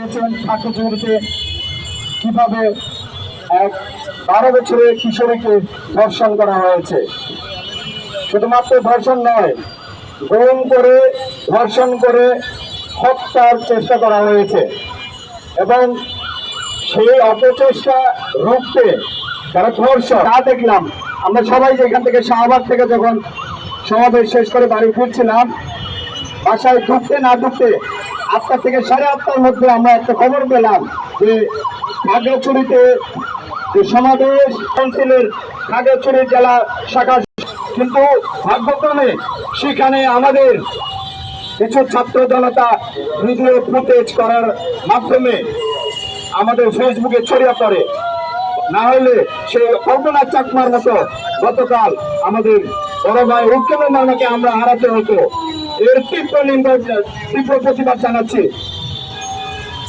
পেয়েছেন ঠাকুরঝুড়িতে কীভাবে এক বারো বছরের কিশোরীকে ধর্ষণ করা হয়েছে? শুধুমাত্র ধর্ষণ নয়, গুম করে, ধর্ষণ করে হত্যার চেষ্টা করা হয়েছে। এবং সেই অপচেষ্টা রুখতে যারা ধর্ষণ তা দেখলাম। আমরা সবাই যেখান থেকে শাহবাগ থেকে যখন সমাবেশ শেষ করে বাড়ি ফিরছিলাম, বাসায় ঢুকতে না ঢুকতে আটটা থেকে সাড়ে আটটার মধ্যে আমরা একটা খবর পেলাম যে খাগড়াছড়িতে সমাবেশ কাউন্সিলের খাগড়াছড়ি জেলা শাখা কিন্তু ভাগ্যক্রমে সেখানে আমাদের কিছু ছাত্র জনতা ভিডিও ফুটেজ করার মাধ্যমে আমাদের ফেসবুকে ছড়িয়ে পড়ে। না হলে সে কল্পনা চাকমার মতো গতকাল আমাদের বড় ভাই উত্তম মামাকে আমরা হারাতে হতো। এর তীব্র তীব্র প্রতিবাদ জানাচ্ছি।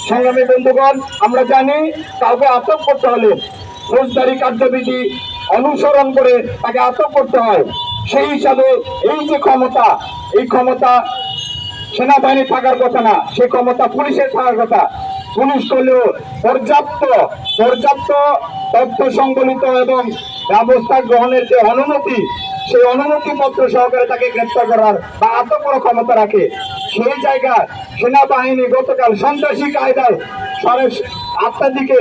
সংগ্রামী বন্ধুগণ, আমরা জানি কাউকে আটক করতে হলে ফৌজদারি কার্যবিধি অনুসরণ করে তাকে আটক করতে হয়। সেই হিসাবে এই যে ক্ষমতা, এই ক্ষমতা সেনাবাহিনী থাকার কথা না, সেই ক্ষমতা পুলিশের থাকার কথা। পুলিশ করলেও পর্যাপ্ত পর্যাপ্ত তথ্য সংবলিত এবং ব্যবস্থা গ্রহণের যে অনুমতি সেই অনুমতি পত্র সহকারে তাকে গ্রেপ্তার করার বা করার ক্ষমতা রাখে। সেই জায়গা সেনাবাহিনী গতকাল সন্ত্রাসী কায়দায় সরেশ আটটার দিকে